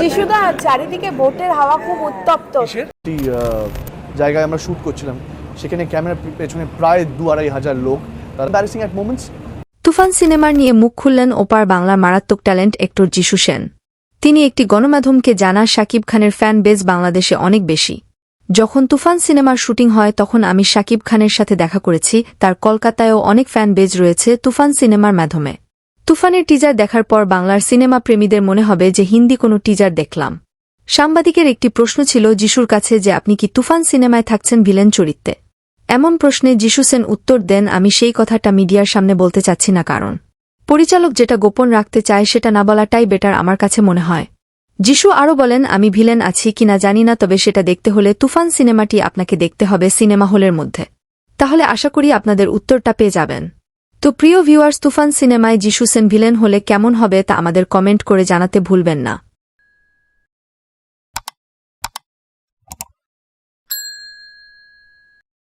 যিশুদা চারিদিকে ভোটের হাওয়া খুব উত্তপ্ত। একটি জায়গায় আমরা শ্যুট করছিলাম। সেখানে ক্যামেরার পেছনে প্রায় দু আড়াই হাজার লোক। এম্বারেসিং অ্যাট মোমেন্টস তুফান সিনেমার নিয়ে মুখ খুললেন ওপার বাংলার মারাত্মক ট্যালেন্ট অ্যাক্টর যিশু সেন। তিনি একটি গণমাধ্যমকে জানা শাকিব খানের ফ্যান বেজ বাংলাদেশে অনেক বেশি। যখন তুফান সিনেমার শুটিং হয় তখন আমি শাকিব খানের সাথে দেখা করেছি। তার কলকাতায়ও অনেক ফ্যান বেজ রয়েছে তুফান সিনেমার মাধ্যমে। তুফানের টিজার দেখার পর বাংলার সিনেমা প্রেমীদের মনে হবে যে হিন্দি কোনো টিজার দেখলাম। সাংবাদিকের একটি প্রশ্ন ছিল যিশুর কাছে যে আপনি কি তুফান সিনেমায় থাকছেন ভিলেন চরিত্রে? এমন প্রশ্নে যিশু সেন উত্তর দেন, আমি সেই কথাটা মিডিয়ার সামনে বলতে চাচ্ছি না কারণ। পরিচালক যেটা গোপন রাখতে চায় সেটা না বলাটাই বেটার আমার কাছে মনে হয়। যিশু আরও বলেন, আমি ভিলেন আছি কিনা জানি না, তবে সেটা দেখতে হলে তুফান সিনেমাটি আপনাকে দেখতে হবে সিনেমা হলের মধ্যে। তাহলে আশা করি আপনাদের উত্তরটা পেয়ে যাবেন। তো প্রিয় ভিউয়ার্স, তুফান সিনেমায় যিশু সেন ভিলেন হলে কেমন হবে তা আমাদের কমেন্ট করে জানাতে ভুলবেন না।